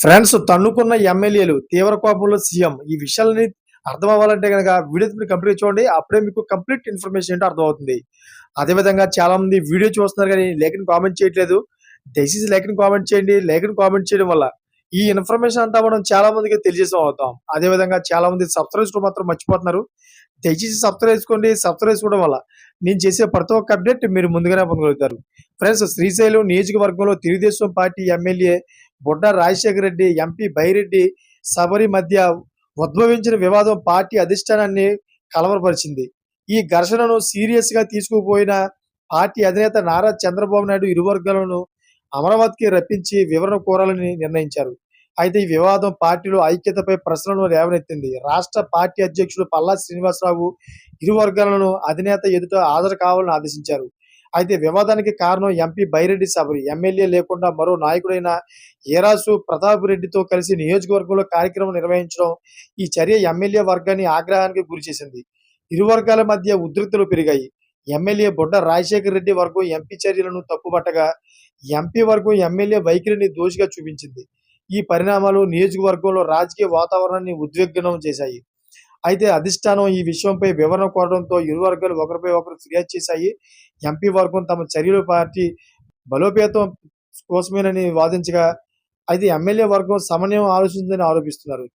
Friends తన్నుకున్న ఎమ్మెల్యేలు తీవ్ర కోపంలో సీఎం. ఈ విషయాలని అర్థం అవ్వాలంటే కనుక వీడియో కంప్లీట్ చూడండి అప్పుడే మీకు కంప్లీట్ ఇన్ఫర్మేషన్ ఏంటో అర్థమవుతుంది. అదేవిధంగా చాలా మంది వీడియో చూస్తున్నారు కానీ లేఖని కామెంట్ చేయట్లేదు. దయచేసి లేఖని కామెంట్ చేయండి. లేఖని కామెంట్ చేయడం వల్ల ఈ ఇన్ఫర్మేషన్ అంతా మనం చాలా మందికి తెలియజేసాం అవుతాం. అదేవిధంగా చాలా మంది సబ్స్క్రైబ్ కూడా మాత్రం మర్చిపోతున్నారు. దయచేసి సబ్స్క్రైబ్ చేసుకోండి. సబ్స్క్రైబ్ చేసుకోవడం వల్ల నేను చేసే ప్రతి ఒక్క అప్డేట్ మీరు ముందుగానే పొందగలుగుతారు. ఫ్రెండ్స్ శ్రీశైలం నియోజకవర్గంలో Telugu Desam party MLA Budda Rajasekhara Reddy MP Byreddy Sabari మధ్య ఉద్భవించిన వివాదం పార్టీ అధిష్టానాన్ని కలవరపరిచింది. ఈ ఘర్షణను సీరియస్గా తీసుకుపోయిన పార్టీ అధినేత నారా చంద్రబాబు నాయుడు ఇరు వర్గాలను అమరావతికి రప్పించి వివరణ కోరాలని నిర్ణయించారు. అయితే ఈ వివాదం పార్టీలో ఐక్యతపై ప్రశ్నలను లేవనెత్తింది రాష్ట్ర పార్టీ అధ్యక్షుడు పల్లా శ్రీనివాసరావు ఇరు వర్గాలను అధినేత ఎదుట హాజరు కావాలని ఆదేశించారు. అయితే వివాదానికి కారణం ఎంపీ బైరెడ్డి సబరి. ఎమ్మెల్యే లేకుండా మరో నాయకుడైన ఏరాసు ప్రతాప్ రెడ్డితో కలిసి నియోజకవర్గంలో కార్యక్రమం నిర్వహించడం ఈ చర్య ఎమ్మెల్యే వర్గాన్ని ఆగ్రహానికి గురిచేసింది. ఇరు వర్గాల మధ్య ఉద్రిక్తలు పెరిగాయి. ఎమ్మెల్యే బుడ్డ రాజశేఖర రెడ్డి వరకు ఎంపీ చర్యలను తప్పుపట్టగా ఎంపీ వరకు ఎమ్మెల్యే వైఖరిని దోషిగా చూపించింది. ఈ పరిణామాలు నియోజకవర్గంలో రాజకీయ వాతావరణాన్ని ఉద్విగ్నం చేశాయి. అయితే అధిష్టానం ఈ విషయంపై వివరణ కోరడంతో ఇరు వర్గాలు ఒకరిపై ఒకరు ఫిర్యాదు చేశాయి. ఎంపీ వర్గం తమ చర్యలు పార్టీ బలోపేతం కోసమేనని వాదించగా అయితే ఎమ్మెల్యే వర్గం సమన్వయం ఆలోచించిందని ఆరోపిస్తున్నారు.